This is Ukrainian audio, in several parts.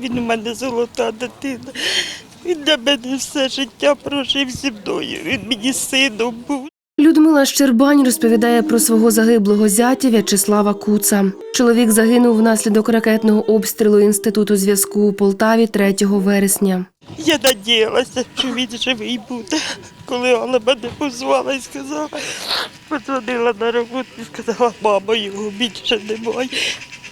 Він у мене золота дитина. Він для мене все життя прожив зі мною. Він мені сином був. Людмила Щербань розповідає про свого загиблого зятя В'ячеслава Куца. Чоловік загинув внаслідок ракетного обстрілу інституту зв'язку у Полтаві 3 вересня. Я надіялася, що він живий буде. Коли Алла мене позвала і сказала, подзвонила на роботу і сказала, мама, його більше немає.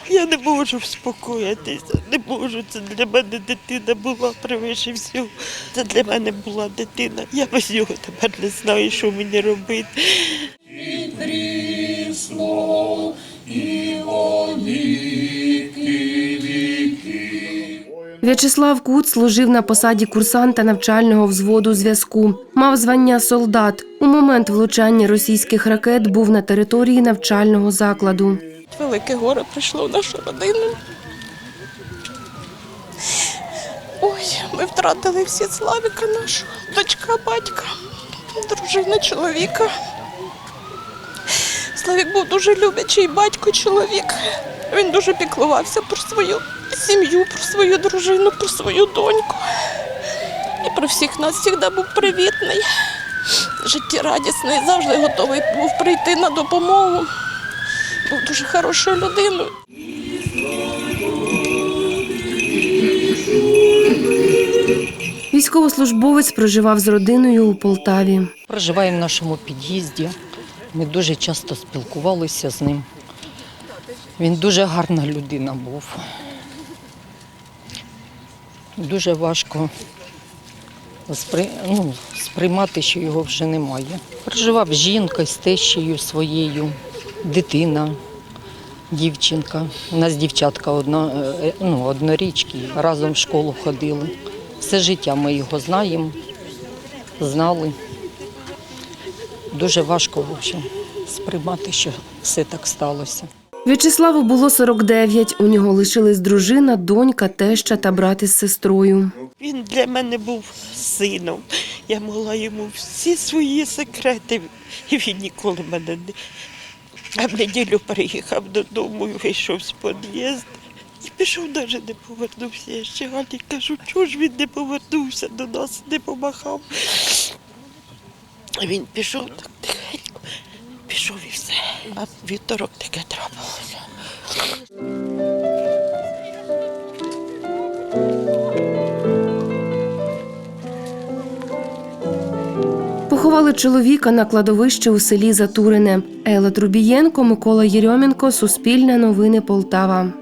Я не можу вспокоїтися, не можу. Це для мене дитина була превише всього. Це для мене була дитина. Я без нього тепер не знаю, що мені робити. В'ячеслав Куц служив на посаді курсанта навчального взводу зв'язку. Мав звання солдат. У момент влучання російських ракет був на території навчального закладу. Велике горе прийшло в нашу родину. Ой, ми втратили всі Славіка нашого, дочка, батька, дружина чоловіка. Славік був дуже люблячий батько, чоловік. Він дуже піклувався про свою сім'ю, про свою дружину, про свою доньку. І про всіх нас завжди був привітний, життєрадісний, завжди готовий був прийти на допомогу був дуже хорошою людиною. Військовослужбовець проживав з родиною у Полтаві. Проживає в нашому під'їзді. Ми дуже часто спілкувалися з ним. Він дуже гарна людина був. Дуже важко спри... ну, сприймати, що його вже немає. Проживав з жінкою, з тещею своєю, дитина, дівчинка. У нас дівчатка одна, е, ну, однорічки, разом в школу ходили. Все життя ми його знаємо, знали. Дуже важко в общем, сприймати, що все так сталося. В'ячеславу було 49. У нього лишились дружина, донька, теща та брат із сестрою. Він для мене був сином. Я могла йому всі свої секрети, і він ніколи мене не. А в неділю приїхав додому, вийшов з під'їзду. І пішов, навіть не повернувся. Я ще Галі кажу, чого ж він не повернувся до нас, не помахав. А Він пішов так тихенько, пішов і все. А вівторок таке трапилося. Поховали чоловіка на кладовищі у селі Затурине. Елла Трубієнко, Микола Єрьомінко, Суспільне новини Полтава.